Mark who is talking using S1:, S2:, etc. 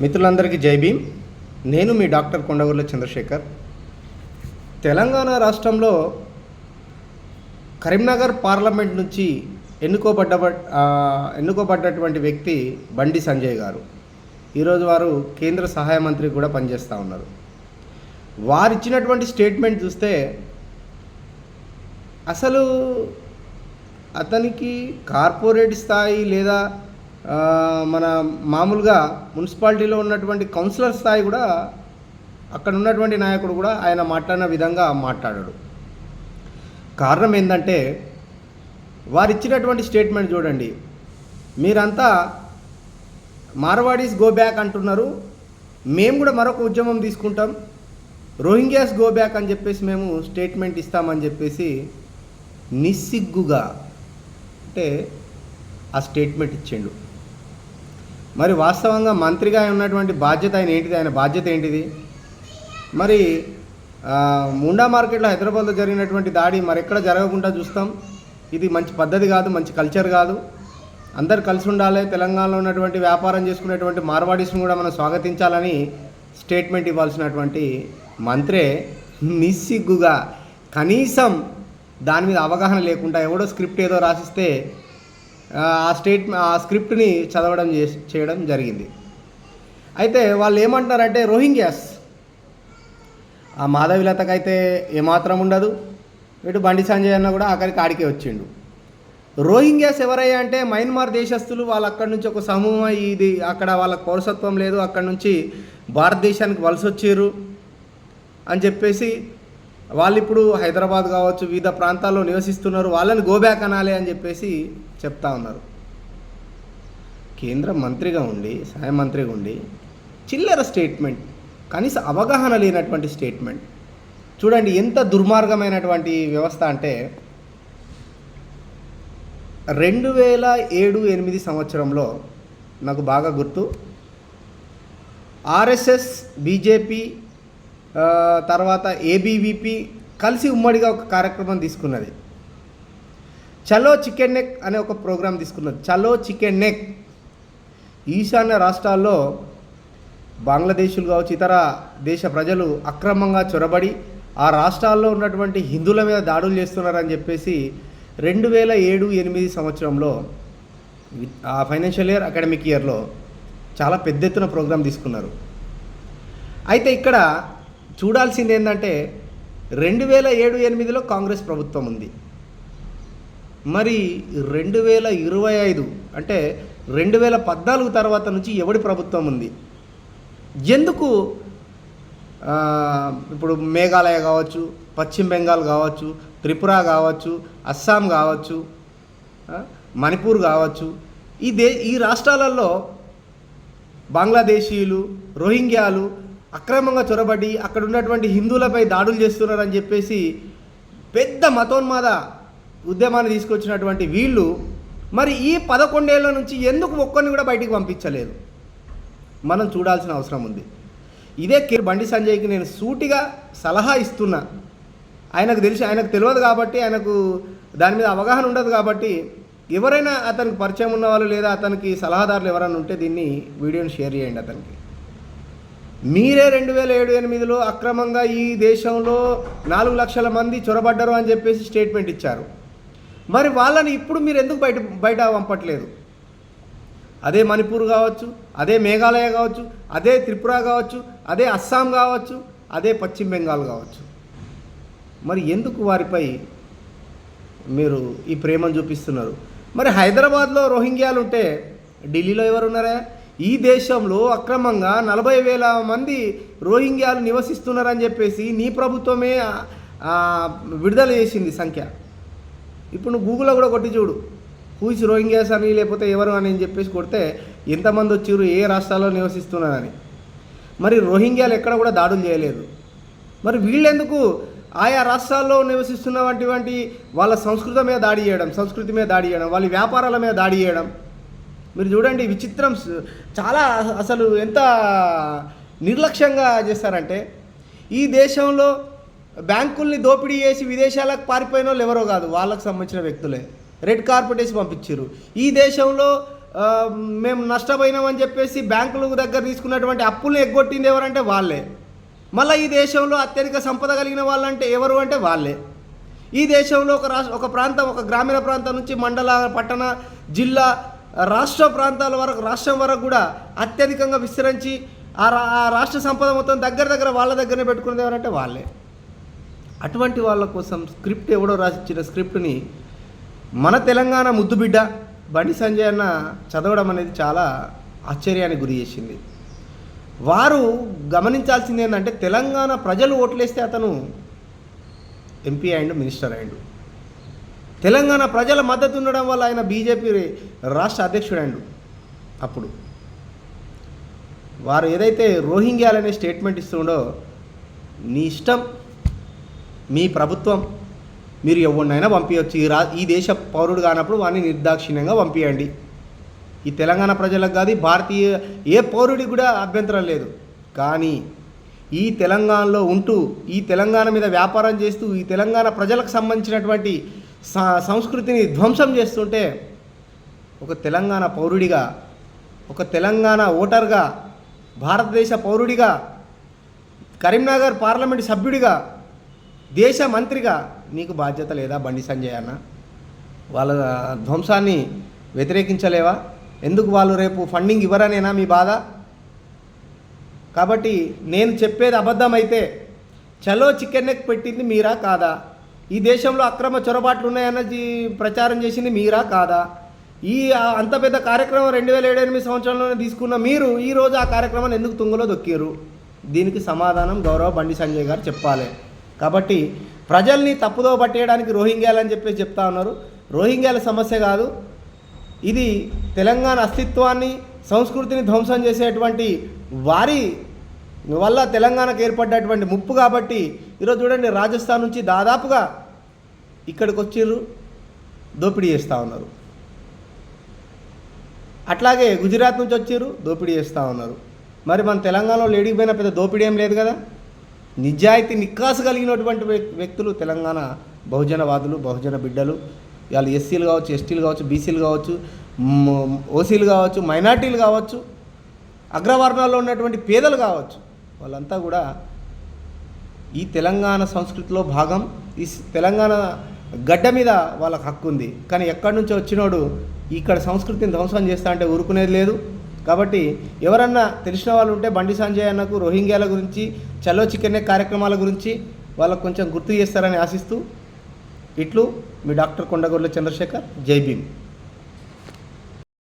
S1: మిత్రులందరికీ జై భీమ్. నేను మీ డాక్టర్ కొండగూర్ల చంద్రశేఖర్. తెలంగాణ రాష్ట్రంలో కరీంనగర్ పార్లమెంట్ నుంచి ఎన్నుకోబడ్డ ఎన్నుకోబడ్డటువంటి వ్యక్తి బండి సంజయ్ గారు. ఈరోజు వారు కేంద్ర సహాయ మంత్రి కూడా పనిచేస్తూ ఉన్నారు. వారు ఇచ్చినటువంటి స్టేట్మెంట్ చూస్తే అసలు అతనికి కార్పొరేట్ స్థాయి లేదా మన మామూలుగా మున్సిపాలిటీలో ఉన్నటువంటి కౌన్సిలర్ స్థాయి కూడా అక్కడ ఉన్నటువంటి నాయకుడు కూడా ఆయన మాట్లాడిన విధంగా మాట్లాడాడు. కారణం ఏంటంటే వారు ఇచ్చినటువంటి స్టేట్మెంట్ చూడండి. మీరంతా మార్వాడీస్ గో బ్యాక్ అంటున్నారు. మేము కూడా మరొక ఉద్యమం తీసుకుంటాం. రోహింగ్యాస్ గో బ్యాక్ అని చెప్పేసి మేము స్టేట్మెంట్ ఇస్తామని చెప్పేసి నిస్సిగ్గుగా అంటే ఆ స్టేట్మెంట్ ఇచ్చిండు. మరి వాస్తవంగా మంత్రిగా ఉన్నటువంటి బాధ్యత ఆయన ఏంటిది? ఆయన బాధ్యత ఏంటిది? మరి ముండా మార్కెట్లో హైదరాబాద్లో జరిగినటువంటి దాడి మరెక్కడ జరగకుండా చూస్తాం. ఇది మంచి పద్ధతి కాదు మంచి కల్చర్ కాదు. అందరు కలిసి ఉండాలి. తెలంగాణలో ఉన్నటువంటి వ్యాపారం చేసుకునేటువంటి మార్వాడీస్ని కూడా మనం స్వాగతించాలని స్టేట్మెంట్ ఇవ్వాల్సినటువంటి మంత్రే నిస్సిగ్గుగా కనీసం దాని మీద అవగాహన లేకుండా ఎవడో స్క్రిప్ట్ ఏదో రాసిస్తే ఆ, స్టేట్ ఆ స్క్రిప్ట్ని చదవడం చేసి చేయడం జరిగింది. అయితే వాళ్ళు ఏమంటారంటే రోహింగ్యాస్. ఆ మాధవిలతకైతే ఏమాత్రం ఉండదు. ఇటు బండి సంజయ్ అన్న కూడా ఆఖరికి ఆడికే వచ్చిండు. రోహింగ్యాస్ ఎవరయ్యా అంటే మయన్మార్ దేశస్తులు వాళ్ళు అక్కడి నుంచి ఒక సమూహం ఇది అక్కడ వాళ్ళ పౌరసత్వం లేదు అక్కడి నుంచి భారతదేశానికి వలస వచ్చారు అని చెప్పేసి వాళ్ళు ఇప్పుడు హైదరాబాద్ కావచ్చు వివిధ ప్రాంతాల్లో నివసిస్తున్నారు వాళ్ళని గోబ్యాక్ అనాలి అని చెప్పేసి చెప్తా ఉన్నారు. కేంద్ర మంత్రిగా ఉండి సహాయ మంత్రిగా ఉండి చిల్లర స్టేట్మెంట్ కనీస అవగాహన లేనటువంటి స్టేట్మెంట్ చూడండి ఎంత దుర్మార్గమైనటువంటి వ్యవస్థ అంటే రెండు వేల ఏడు ఎనిమిది సంవత్సరంలో నాకు బాగా గుర్తు ఆర్ఎస్ఎస్ బీజేపీ తర్వాత ఏబీవీపీ కలిసి ఉమ్మడిగా ఒక కార్యక్రమం తీసుకున్నది. చలో చికెన్ నెక్ అనే ఒక ప్రోగ్రాం తీసుకున్నది. చలో చికెన్ నెక్. ఈశాన్య రాష్ట్రాల్లో బంగ్లాదేశులు కావచ్చు ఇతర దేశ ప్రజలు అక్రమంగా చొరబడి ఆ రాష్ట్రాల్లో ఉన్నటువంటి హిందువుల మీద దాడులు చేస్తున్నారని చెప్పేసి రెండు వేల ఏడు ఎనిమిది సంవత్సరంలో ఆ ఫైనాన్షియల్ ఇయర్ అకాడమిక్ ఇయర్లో చాలా పెద్ద ఎత్తున ప్రోగ్రాం తీసుకున్నారు. అయితే ఇక్కడ చూడాల్సింది ఏంటంటే రెండు వేల ఏడు ఎనిమిదిలో కాంగ్రెస్ ప్రభుత్వం ఉంది. మరి రెండు వేల ఇరవై ఐదు అంటే రెండు వేల పద్నాలుగు తర్వాత నుంచి ఎవడి ప్రభుత్వం ఉంది? ఎందుకు ఇప్పుడు మేఘాలయ కావచ్చు పశ్చిమ బెంగాల్ కావచ్చు త్రిపుర కావచ్చు అస్సాం కావచ్చు మణిపూర్ కావచ్చు ఈ దే ఈ రాష్ట్రాలలో బంగ్లాదేశీయులు రోహింగ్యాలు అక్రమంగా చొరబడి అక్కడ ఉన్నటువంటి హిందువులపై దాడులు చేస్తున్నారని చెప్పేసి పెద్ద మతోన్మాద ఉద్యమాన్ని తీసుకొచ్చినటువంటి వీళ్ళు మరి ఈ పదకొండేళ్ళ నుంచి ఎందుకు ఒక్కరిని కూడా బయటికి పంపించలేదు? మనం చూడాల్సిన అవసరం ఉంది. ఇదే కే బండి సంజయ్కి నేను సూటిగా సలహా ఇస్తున్నా. ఆయనకు తెలిసి ఆయనకు తెలియదు కాబట్టి ఆయనకు దాని మీద అవగాహన ఉండదు కాబట్టి ఎవరైనా అతనికి పరిచయం ఉన్నవాళ్ళు లేదా అతనికి సలహాదారులు ఎవరైనా ఉంటే దీన్ని వీడియోని షేర్ చేయండి అతనికి. మీరే రెండు వేల ఏడు ఎనిమిదిలో అక్రమంగా ఈ దేశంలో నాలుగు లక్షల మంది చొరబడ్డారు అని చెప్పేసి స్టేట్మెంట్ ఇచ్చారు. మరి వాళ్ళని ఇప్పుడు మీరు ఎందుకు బయట బయట పంపట్లేదు? అదే మణిపూర్ కావచ్చు అదే మేఘాలయ కావచ్చు అదే త్రిపుర కావచ్చు అదే అస్సాం కావచ్చు అదే పశ్చిమ బెంగాల్ కావచ్చు. మరి ఎందుకు వారిపై మీరు ఈ ప్రేమను చూపిస్తున్నారు? మరి హైదరాబాద్లో రోహింగ్యాలు ఉంటే ఢిల్లీలో ఎవరు ఉన్నారా ఈ దేశంలో అక్రమంగా నలభై వేల మంది రోహింగ్యాలు నివసిస్తున్నారని చెప్పేసి నీ ప్రభుత్వమే విడుదల చేసింది సంఖ్య. ఇప్పుడు నువ్వు గూగుల్లో కూడా కొట్టి చూడు. హూస్ రోహింగ్యాస్ అని లేకపోతే ఎవరు అని చెప్పేసి కొడితే ఎంతమంది వచ్చిర్రు ఏ రాష్ట్రాల్లో నివసిస్తున్నారని. మరి రోహింగ్యాలు ఎక్కడ కూడా దాడులు చేయలేదు. మరి వీళ్ళెందుకు ఆయా రాష్ట్రాల్లో నివసిస్తున్నటువంటి వాళ్ళ సంస్కృతి మీద దాడి చేయడం సంస్కృతి మీద దాడి చేయడం వాళ్ళ వ్యాపారాల మీద దాడి చేయడం? మీరు చూడండి విచిత్రం. చాలా అసలు ఎంత నిర్లక్ష్యంగా చేస్తారంటే ఈ దేశంలో బ్యాంకుల్ని దోపిడీ చేసి విదేశాలకు పారిపోయిన వాళ్ళు ఎవరో కాదు వాళ్ళకు సంబంధించిన వ్యక్తులే. రెడ్ కార్పెట్ వేసి పంపించారు ఈ దేశంలో మేము నష్టపోయినామని చెప్పేసి బ్యాంకుల దగ్గర తీసుకున్నటువంటి అప్పుల్ని ఎగ్గొట్టింది ఎవరంటే వాళ్ళే. మళ్ళీ ఈ దేశంలో అత్యధిక సంపద కలిగిన వాళ్ళంటే ఎవరు అంటే వాళ్ళే. ఈ దేశంలో ఒక రాష్ట్ర ఒక ప్రాంతం ఒక గ్రామీణ ప్రాంతం నుంచి మండల పట్టణ జిల్లా రాష్ట్ర ప్రాంతాల వరకు రాష్ట్రం వరకు కూడా అత్యధికంగా విస్తరించి ఆ రా ఆ రాష్ట్ర సంపద మొత్తం దగ్గర దగ్గర వాళ్ళ దగ్గరనే పెట్టుకునేది ఎవరంటే వాళ్ళే. అటువంటి వాళ్ళ కోసం స్క్రిప్ట్ ఎవడో రాసిచ్చిన స్క్రిప్ట్ని మన తెలంగాణ ముద్దుబిడ్డ బండి సంజయ్ అన్న చదవడం అనేది చాలా ఆశ్చర్యానికి గురి చేసింది. వారు గమనించాల్సింది ఏంటంటే తెలంగాణ ప్రజలు ఓట్లేస్తే అతను ఎంపీ అయిండు మినిస్టర్ అయిండు తెలంగాణ ప్రజల మద్దతు ఉండడం వల్ల ఆయన బీజేపీ రాష్ట్ర అధ్యక్షుడు అప్పుడు వారు ఏదైతే రోహింగ్యాలనే స్టేట్మెంట్ ఇస్తుండో నీ ఇష్టం మీ ప్రభుత్వం మీరు ఎవరినైనా పంపించవచ్చు ఈ రా ఈ దేశ పౌరుడు కానప్పుడు వాడిని నిర్దాక్షిణ్యంగా పంపించండి ఈ తెలంగాణ ప్రజలకు కాదు భారతీయ ఏ పౌరుడికి కూడా అభ్యంతరం లేదు. కానీ ఈ తెలంగాణలో ఉంటూ ఈ తెలంగాణ మీద వ్యాపారం చేస్తూ ఈ తెలంగాణ ప్రజలకు సంబంధించినటువంటి సంస్కృతిని ధ్వంసం చేస్తుంటే ఒక తెలంగాణ పౌరుడిగా ఒక తెలంగాణ ఓటర్గా భారతదేశ పౌరుడిగా కరీంనగర్ పార్లమెంట్ సభ్యుడిగా దేశ మంత్రిగా నీకు బాధ్యత లేదా బండి సంజయ్ అన్న? వాళ్ళ ధ్వంసాన్ని వ్యతిరేకించలేవా? ఎందుకు వాళ్ళు రేపు ఫండింగ్ ఇవ్వరనేనా మీ బాధ? కాబట్టి నేను చెప్పేది అబద్ధమైతే చలో చికెన్ నెక్ పెట్టింది మీరా కాదా? ఈ దేశంలో అక్రమ చొరబాట్లు ఉన్నాయన్నది ప్రచారం చేసింది మీరా కాదా? ఈ అంత పెద్ద కార్యక్రమం రెండు వేల ఏడు ఎనిమిది సంవత్సరంలోనే తీసుకున్న మీరు ఈ రోజు ఆ కార్యక్రమాన్ని ఎందుకు తుంగలో దొక్కారు? దీనికి సమాధానం గౌరవ బండి సంజయ్ గారు చెప్పాలి. కాబట్టి ప్రజల్ని తప్పుదో పట్టేయడానికి రోహింగ్యాలని చెప్పేసి చెప్తా ఉన్నారు. రోహింగ్యాల సమస్య కాదు. ఇది తెలంగాణ అస్తిత్వాన్ని సంస్కృతిని ధ్వంసం చేసేటువంటి వారి వల్ల తెలంగాణకు ఏర్పడ్డటువంటి ముప్పు కాబట్టి ఈరోజు చూడండి రాజస్థాన్ నుంచి దాదాపుగా ఇక్కడికి వచ్చిర్రు దోపిడీ చేస్తూ ఉన్నారు. అట్లాగే గుజరాత్ నుంచి వచ్చారు దోపిడీ చేస్తూ ఉన్నారు. మరి మన తెలంగాణలో లేడీకి పోయిన పెద్ద దోపిడీ ఏం లేదు కదా? నిజాయితీ నిక్కాసు కలిగినటువంటి వ్యక్- వ్యక్తులు తెలంగాణ బహుజనవాదులు బహుజన బిడ్డలు. వాళ్ళు ఎస్సీలు కావచ్చు ఎస్టీలు కావచ్చు బీసీలు కావచ్చు ఓసీలు కావచ్చు మైనార్టీలు కావచ్చు అగ్రవర్ణాల్లో ఉన్నటువంటి పేదలు కావచ్చు. వాళ్ళంతా కూడా ఈ తెలంగాణ సంస్కృతిలో భాగం ఈ స్- తెలంగాణ గడ్డ మీద వాళ్ళకి హక్కు ఉంది. కానీ ఎక్కడి నుంచో వచ్చినోడు ఇక్కడ సంస్కృతిని ధ్వంసం చేస్తా అంటే ఊరుకునేది లేదు. కాబట్టి ఎవరన్నా తెలిసిన వాళ్ళు ఉంటే బండి సంజయ్ అన్నకు రోహింగ్యాల గురించి చలో చికెన్ కార్యక్రమాల గురించి వాళ్ళకు కొంచెం గుర్తు చేస్తారని ఆశిస్తూ ఇట్లు మీ డాక్టర్ కొండగొడ్ల చంద్రశేఖర్ జై భీమ్.